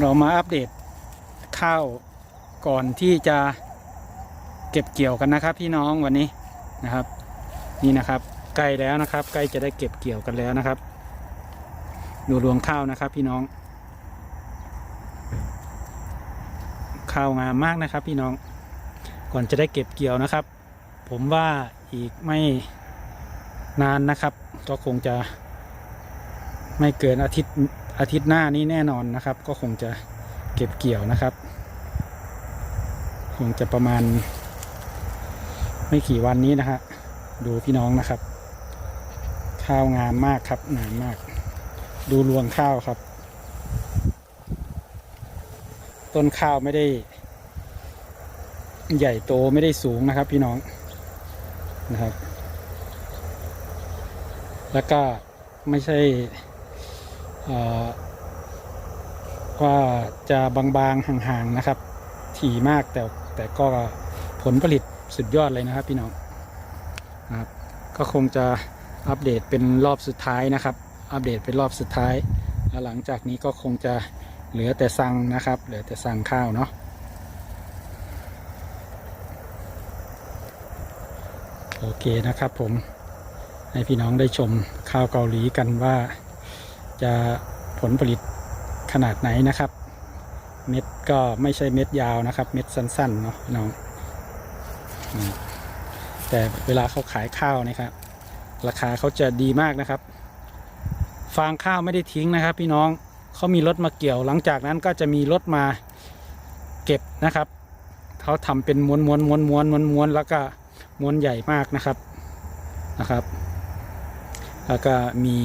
เรามาอัปเดตข้าวก่อนที่จะเก็บเกี่ยวกันนะครับ พี่น้องวันนี้นะครับ นี่นะครับใกล้แล้วนะครับ ใกล้จะได้เก็บเกี่ยวกันแล้วนะครับ ดูรวงข้าวนะครับ พี่น้อง ข้าวงามมากนะครับ พี่น้องก่อนจะได้เก็บเกี่ยวนะครับ ผมว่าอีกไม่นานนะครับ ก็คงจะไม่เกินอาทิตย์ อาทิตย์หน้านี้แน่นอนนะครับ ก็คงจะเก็บเกี่ยวนะครับ คงจะประมาณ ไม่กี่วันนี้นะฮะดูพี่น้องนะครับ ข้าวงามมากครับงามมาก ดูรวงข้าวครับ ต้นข้าวไม่ได้ ใหญ่โตไม่ได้สูงนะครับ พี่น้องนะครับ แล้วก็ไม่ใช่ ว่าจะบางๆห่างๆนะครับ ถี่มากแต่แต่ก็ผลผลิตสุดยอดเลยนะครับพี่น้องนะครับก็คงจะอัปเดตเป็นรอบสุดท้ายนะครับ อัปเดตเป็นรอบสุดท้ายแล้วหลังจากนี้ก็คงจะเหลือแต่สั่งนะครับ เหลือแต่สั่งข้าวเนาะโอเคนะครับผมให้พี่น้องได้ชมข้าวเกาหลีกันว่า จะผลผลิตขนาดไหนนะครับ เม็ดก็ไม่ใช่เม็ดยาวนะครับ เม็ดสั้นๆเนาะพี่น้องแต่เวลาเขาขายข้าวนะครับ ราคาเขาจะดีมากนะครับ ฟางข้าวไม่ได้ทิ้งนะครับ พี่น้องเขามีรถมาเกี่ยว หลังจากนั้นก็จะมีรถมาเก็บนะครับเขาทำเป็นม้วนม้วนม้วนม้วนม้วนม้วนแล้วก็ม้วนใหญ่มากนะครับนะครับ แล้วก็มี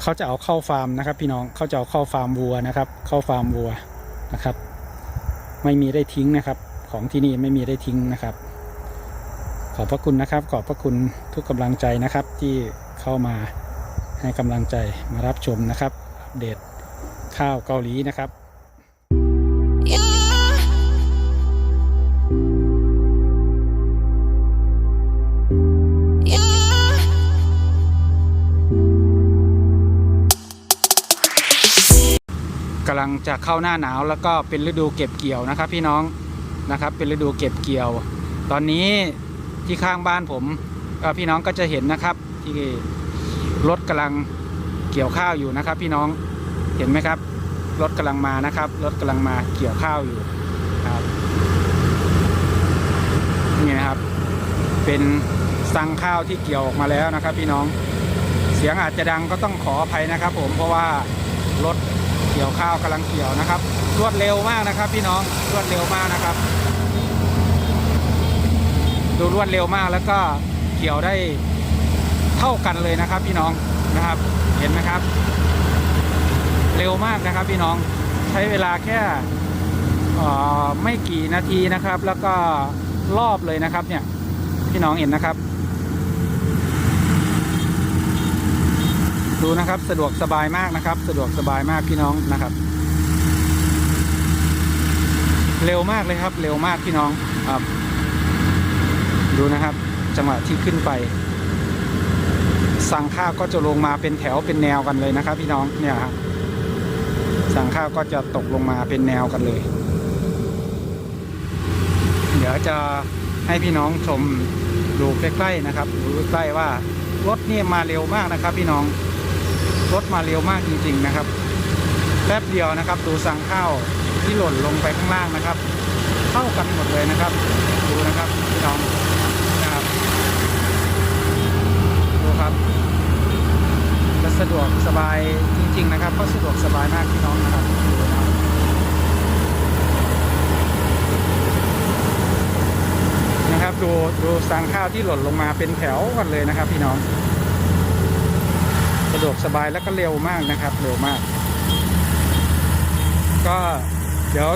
เขาจะเอาเข้าฟาร์มนะครับ พี่น้องเขาจะเอาเข้าฟาร์มวัวนะครับ เข้าฟาร์มวัวนะครับ ไม่มีได้ทิ้งนะครับ ของที่นี่ไม่มีได้ทิ้งนะครับ ขอบพระคุณนะครับ ขอบพระคุณทุกกำลังใจนะครับ ที่เข้ามาให้กำลังใจมารับชมนะครับอัปเดตข้าวเกาหลีนะครับ งจะเข้าหน้าหนาว แล้วก็เป็นฤดูเก็บเกี่ยวนะครับ พี่น้องนะครับเป็นฤดูเก็บเกี่ยว ตอนนี้ที่ข้างบ้านผมพี่น้องก็จะเห็นนะครับ ที่รถกำลังเกี่ยวข้าวอยู่นะครับ พี่น้องเห็นไหมครับ รถกำลังมานะครับ รถกำลังมาเกี่ยวข้าวอยู่ครับนี่นะครับ เป็นสั่งข้าวที่เกี่ยวออกมาแล้วนะครับ พี่น้องเสียงอาจจะดังก็ต้องขออภัยนะครับ ผมเพราะว่ารถ กี่ยวข้าวกำลังเกี่ยวนะครับ รวดเร็วมากนะครับ พี่น้องรวดเร็วมากนะครับ ดูรวดเร็วมากแล้วก็เกี่ยวได้เท่ากันเลยนะครับ พี่น้องนะครับ เห็นไหมครับ เร็วมากนะครับ พี่น้องใช้เวลาแค่ไม่กี่นาทีนะครับ แล้วก็รอบเลยนะครับเนี่ยพี่น้องเห็นนะครับ ดูนะครับสะดวกสบายมากนะครับ สะดวกสบายมากพี่น้องนะครับ เร็วมากเลยครับ เร็วมากพี่น้องครับ ดูนะครับ จังหวะที่ขึ้นไป สั่งข้าวก็จะลงมาเป็นแถวเป็นแนวกันเลยนะครับ พี่น้องเนี่ยครับสั่งข้าวก็จะตกลงมาเป็นแนวกันเลย เดี๋ยวจะให้พี่น้องชมดูใกล้ๆนะครับดูใกล้ๆว่ารถนี่มาเร็วมากนะครับพี่น้อง รถมาเร็วมากจริง ๆ นะครับแป๊บเดียวนะครับ ดูสั่งข้าวที่หล่นลงไปข้างล่างนะครับ เท่ากันหมดเลยนะครับ ดูนะครับพี่น้องนะครับดูครับจะสะดวกสบายจริง ๆ นะครับก็สะดวกสบายมากพี่น้องนะครับดูนะครับนะครับดูดูสั่งข้าวที่หล่นลงมาเป็นแถวกันเลยนะครับ พี่น้อง สะดวกสบายแล้วก็เร็วมากนะครับ เร็วมาก ก็เดี๋ยว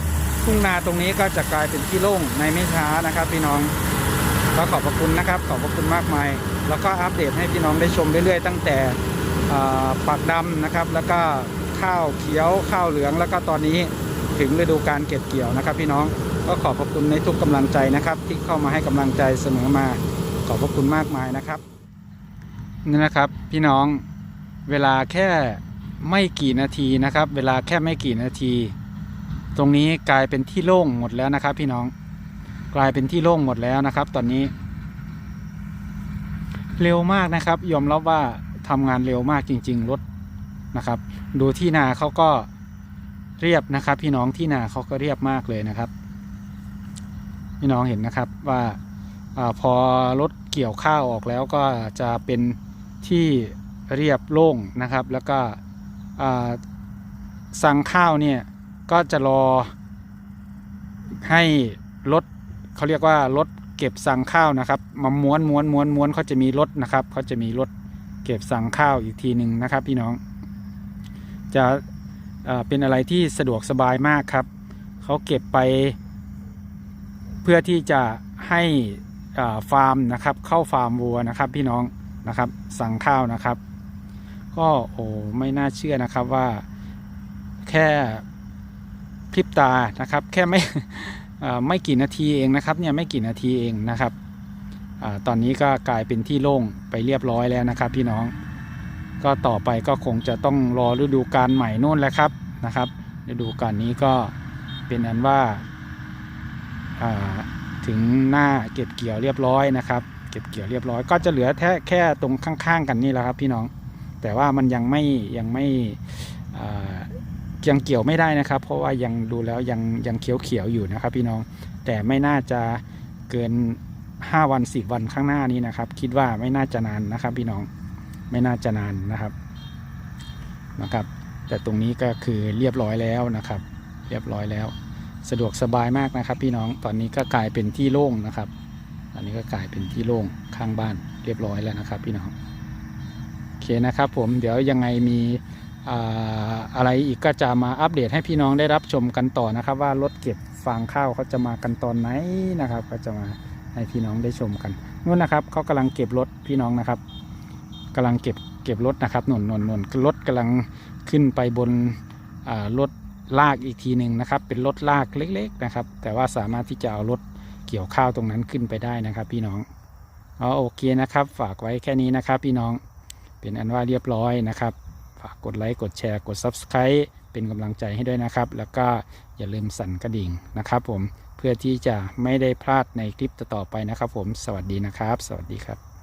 ทุ่งนาตรงนี้ก็จะกลายเป็นที่โล่งในไม่ช้านะครับ พี่น้องก็ขอบพระคุณนะครับ ขอบพระคุณมากมาย แล้วก็อัปเดตให้พี่น้องได้ชมเรื่อยๆ ตั้งแต่อ่ากดำนะครับ แล้วก็ข้าวเขียวข้าวเหลือง แล้วก็ตอนนี้ถึงฤดูการเก็บเกี่ยวนะครับ พี่น้องก็ขอบพระคุณในทุกกำลังใจนะครับ ที่เข้ามาให้กำลังใจเสมอมา ขอบพระคุณมากมายนะครับนี่นะครับ พี่น้อง เวลาแค่ไม่กี่นาทีนะครับ เวลาแค่ไม่กี่นาที ตรงนี้กลายเป็นที่โล่งหมดแล้วนะครับ พี่น้องกลายเป็นที่โล่งหมดแล้วนะครับ ตอนนี้ เร็วมากนะครับ ยอมรับว่าทำงานเร็วมากจริง ๆ รถนะครับ ดูที่นาเขาก็เรียบนะครับ พี่น้องที่นาเขาก็เรียบมากเลยนะครับ พี่น้องเห็นนะครับว่าอพอรถเกี่ยวข้าวออกแล้วก็จะเป็นที่ เรียบโล่งนะครับ แล้วก็สั่งข้าวเนี่ยก็จะรอให้รถเขาเรียกว่ารถเก็บสั่งข้าวนะครับมาม้วนม้วนม้วนม้วนเขาจะมีรถนะครับเขาจะมีรถเก็บสั่งข้าวอีกทีหนึ่งนะครับ พี่น้อง จะเป็นอะไรที่สะดวกสบายมากครับเขาเก็บไป เพื่อที่จะให้ฟาร์มนะครับ เข้าฟาร์มวัวนะครับ พี่น้องนะครับ สั่งข้าวนะครับ ก็โอ้ไม่น่าเชื่อนะครับว่าแค่พริบตานะครับ แค่ไม่ไม่กี่นาทีเองนะครับเนี่ยไม่กี่นาทีเองนะครับอตอนนี้ก็กลายเป็นที่โล่งไปเรียบร้อยแล้วนะครับ พี่น้อง ก็ต่อไปก็คงจะต้องรอฤดูกาลใหม่นู่นแหละครับนะครับฤดูกาลนี้ก็เป็นอันว่าอ่าถึงหน้าเก็บเกี่ยวเรียบร้อยนะครับ เก็บเกี่ยวเรียบร้อย ก็จะเหลือแค่แค่ตรงข้างๆ กันนี่แหละครับพี่น้อง แต่ว่ามันยังไม่ยังไม่ยังเกี่ยวไม่ได้นะครับ เพราะว่ายังดูแล้วยังยังเขียวเขียวอยู่นะครับ พี่น้องแต่ไม่น่าจะเกิน 5 วัน 10 วันข้างหน้านี้นะครับ คิดว่าไม่น่าจะนานนะครับ พี่น้องไม่น่าจะนานนะครับนะครับ แต่ตรงนี้ก็คือเรียบร้อยแล้วนะครับ เรียบร้อยแล้ว สะดวกสบายมากนะครับ พี่น้องตอนนี้ก็กลายเป็นที่โล่งนะครับตอนนี้ก็กลายเป็นที่โล่งข้างบ้านเรียบร้อยแล้วนะครับ พี่น้อง เคนะครับผมเดี๋ยวยังไงมีอะไรอีกก็จะมาอัปเดตให้พี่น้องได้รับชมกันต่อนะครับ ว่ารถเก็บฟางข้าวเขาจะมากันตอนไหนนะครับ ก็จะมาให้พี่น้องได้ชมกันนู่นนะครับเขากำลังเก็บรถพี่น้องนะครับกำลังเก็บเก็บรถนะครับหนุนหนุนหนุนรถกำลังขึ้นไปบนรถลากอีกทีหนึ่งนะครับ เป็นรถลากเล็ก ๆนะครับ แต่ว่าสามารถที่จะเอารถเกี่ยวข้าวตรงนั้นขึ้นไปได้นะครับ พี่น้องอ๋อโอเคนะครับ ฝากไว้แค่นี้นะครับ พี่น้อง เป็นอันว่าเรียบร้อยนะครับ ฝากกดไลค์ กดแชร์ กด Subscribe เป็นกำลังใจให้ด้วยนะครับ แล้วก็อย่าลืมสั่นกระดิ่งนะครับผม เพื่อที่จะไม่ได้พลาดในคลิปต่อๆไปนะครับผม สวัสดีนะครับ สวัสดีครับ